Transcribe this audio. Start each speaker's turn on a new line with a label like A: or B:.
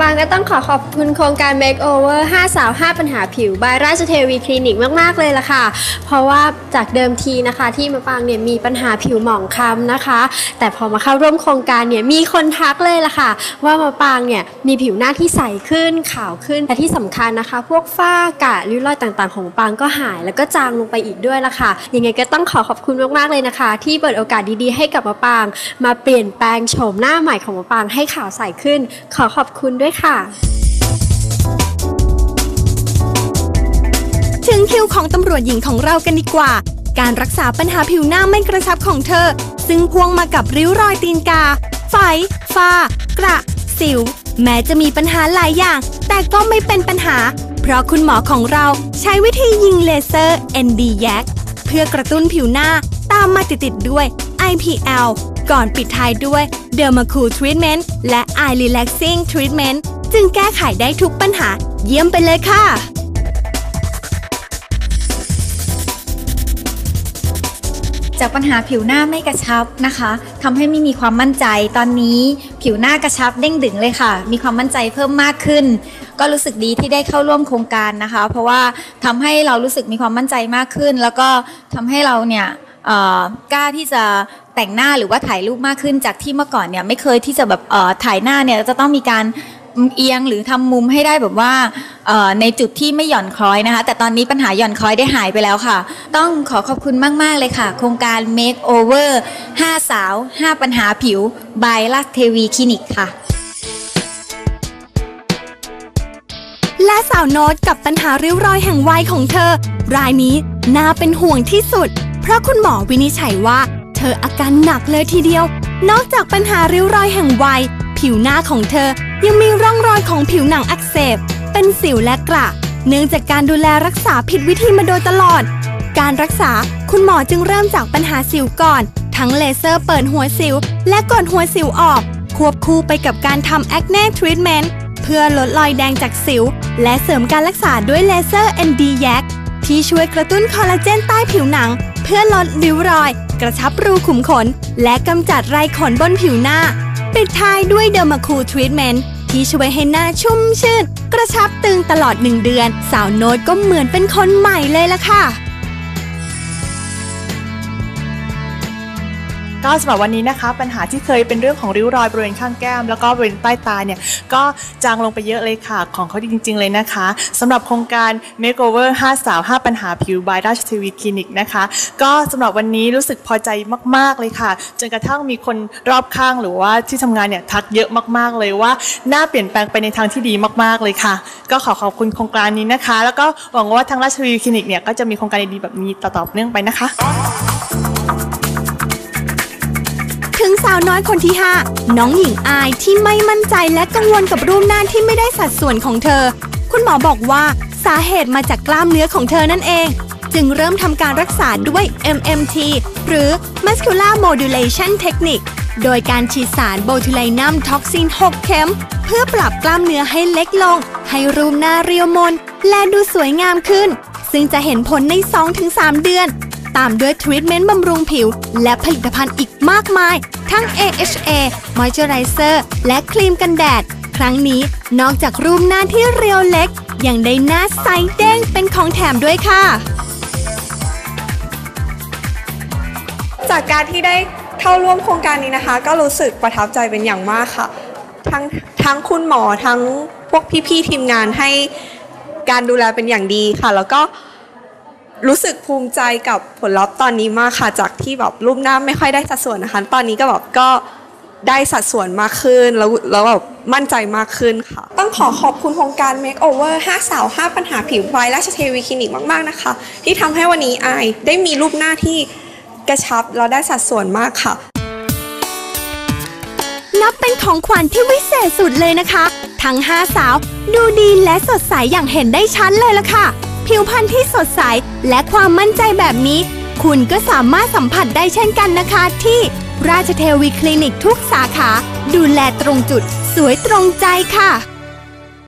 A: บางก็ต้องขอขอบคุณโครงการ Makeover 5 สาว 5 ปัญหาผิว บายราชเทวีคลินิกมาก ๆ เลยล่ะค่ะ เพราะว่าจากเดิมทีนะคะที่มะปางเนี่ยมีปัญหาผิวหมองคล้ำนะคะ แต่พอมาเข้าร่วมโครงการเนี่ยมีคนทักเลยล่ะค่ะ ว่ามะปางเนี่ยมีผิวหน้าที่ใสขึ้นขาวขึ้นและที่สำคัญนะคะ พวกฝ้ากระริ้วรอยต่าง ๆ ของมะปางก็หายแล้วก็จางลงไปอีกด้วยล่ะค่ะ ยังไงก็ต้องขอขอบคุณมากๆเลยนะคะ ที่เปิดโอกาสดีๆ ให้กับมะปาง มาเปลี่ยนแปลงโฉมหน้าใหม่ของมะปางให้ขาวใสขึ้น ขอขอบคุณด้วยค่ะ
B: ถึงคิวของตำรวจหญิงของเรากันดีกว่า การรักษาปัญหาผิวหน้าไม่กระชับของเธอ ซึ่งพ่วงมากับริ้วรอยตีนกาไฝฝ้ากระ สิว แม้จะมีปัญหาหลายอย่าง แต่ก็ไม่เป็นปัญหา เพราะคุณหมอของเราใช้วิธียิงเลเซอร์ ND y a c เพื่อกระตุ้นผิวหน้าตามมาติดๆด้วย IPL ก่อนปิดท้ายด้วย Dermacool Treatment และ Eye Relaxing Treatment จึงแก้ไขได้ทุกปัญหาเยี่ยมไปเลยค่ะ
C: จากปัญหาผิวหน้าไม่กระชับนะคะทำให้ไม่มีความมั่นใจตอนนี้ผิวหน้ากระชับเด้งดึงเลยค่ะ มีความมั่นใจเพิ่มมากขึ้น ก็รู้สึกดีที่ได้เข้าร่วมโครงการนะคะ เพราะว่าทำให้เรารู้สึกมีความมั่นใจมากขึ้น แล้วก็ทำให้เราเนี่ยกล้าที่จะ แต่งหน้าหรือว่าถ่ายรูปมากขึ้นจากที่เมื่อก่อนเนี่ยไม่เคยที่จะแบบเอ่อถ่ายหน้าเนี่ยจะต้องมีการเอียงหรือทำมุมให้ได้แบบว่าเอ่อในจุดที่ไม่หย่อนคล้อยนะคะ แต่ตอนนี้ปัญหาหย่อนคล้อยได้หายไปแล้วค่ะ ต้องขอขอบคุณมาก ๆ เลยค่ะ โครงการ Make Over 5 สาว 5 ปัญหาผิว by ลักเทวีคลินิกค่ะ
B: และสาวโน้ตกับปัญหาริ้วรอยแห่งวัยของเธอ รายนี้น่าเป็นห่วงที่สุด เพราะคุณหมอวินิจฉัยว่า เธออาการหนักเลยทีเดียว นอกจากปัญหาริ้วรอยแห่งวัย ผิวหน้าของเธอยังมีร่องรอยของผิวหนังอักเสบ เป็นสิวและกระ เนื่องจากการดูแลรักษาผิดวิธีมาโดยตลอด การรักษาคุณหมอจึงเริ่มจากปัญหาสิวก่อน ทั้งเลเซอร์เปิดหัวสิว และกดหัวสิวออก ควบคู่ไปกับการทำแอคเน่ทรีทเมนต์เพื่อลดรอยแดงจากสิว และเสริมการรักษาด้วยเลเซอร์ ND y a c ที่ช่วยกระตุ้นคอลลาเจนใต้ผิวหนัง เพื่อลดริ้วรอย กระชับรูขุมขน และกำจัดไรขนบนผิวหน้า ปิดท้ายด้วยเดอร์มาคูลทรีทเมนต์ที่ช่วยให้หน้าชุ่มชื่น กระชับตึงตลอดหนึ่งเดือน สาวโน้ตก็เหมือนเป็นคนใหม่เลยล่ะค่ะ
D: ก็สำหรับวันนี้นะคะ ปัญหาที่เคยเป็นเรื่องของริ้วรอยบริเวณข้างแก้ม แล้วก็บริเวณใต้ตาเนี่ยก็จางลงไปเยอะเลยค่ะ ของเขาจริง ๆ เลยนะคะสำหรับโครงการ Makeover 5 สาว 5 ปัญหาผิว by ราชเทวีคลินิกนะคะ ก็สำหรับวันนี้รู้สึกพอใจมาก ๆเลยค่ะ จนกระทั่งมีคนรอบข้างหรือว่าที่ทำงานเนี่ยทักเยอะมากๆเลยว่าหน้าเปลี่ยนแปลงไปในทางที่ดีมาก ๆเลยค่ะ ก็ขอขอบคุณโครงการนี้นะคะ แล้วก็หวังว่าทางราชเทวีคลินิกเนี่ยก็จะมีโครงการดีๆแบบนี้ต่อๆเนื่องไปนะคะ
B: ถึงสาวน้อยคนที่ 5 น้องหญิงอายที่ไม่มั่นใจและกังวลกับรูปหน้าที่ไม่ได้สัดส่วนของเธอ คุณหมอบอกว่าสาเหตุมาจากกล้ามเนื้อของเธอนั่นเอง จึงเริ่มทำการรักษาด้วย MMT หรือ Muscular Modulation Technique โดยการฉีดสารโบทูไลนัมท็อกซิน 6 เข็ม เพื่อปรับกล้ามเนื้อให้เล็กลง ให้รูปหน้าเรียวมน และดูสวยงามขึ้น ซึ่งจะเห็นผลใน 2-3 เดือน ตามด้วยทรีทเมนต์บำรุงผิว และผลิตภัณฑ์อีกมากมาย ทั้ง AHA Moisturizer และครีมกันแดด ครั้งนี้นอกจากรูปหน้าที่เรียวเล็ก ยังได้หน้าใสเด้งเป็นของแถมด้วยค่ะ
E: จากการที่ได้เข้าร่วมโครงการนี้นะคะ ก็รู้สึกประทับใจเป็นอย่างมากค่ะ ทั้งทั้งคุณหมอทั้งพวกพี่ๆทีมงานให้การดูแลเป็นอย่างดีค่ะ แล้วก็ รู้สึกภูมิใจกับผลลัพธ์ตอนนี้มากค่ะ จากที่แบบรูปหน้าไม่ค่อยได้สัดส่วนนะคะ ตอนนี้ก็แบบก็ได้สัดส่วนมากขึ้น แล้วแล้วแบบมั่นใจมากขึ้นค่ะ ต้องขอขอบคุณโครงการ Makeover 5 สาว 5 ปัญหาผิวไฟราชเทวีคลินิกมาก ๆ นะคะ ที่ทำให้วันนี้อายได้มีรูปหน้าที่กระชับแล้วได้สัดส่วนมากค่ะ
B: นับเป็นของขวัญที่วิเศษสุดเลยนะคะ ทั้ง 5 สาว ดูดีและสดใสอย่างเห็นได้ชัดเลยล่ะค่ะ ผิวพรรณที่สดใส และความมั่นใจแบบนี้ คุณก็สามารถสัมผัสได้เช่นกันนะคะที่ราชเทวีคลินิกทุกสาขา ดูแลตรงจุด สวยตรงใจค่ะ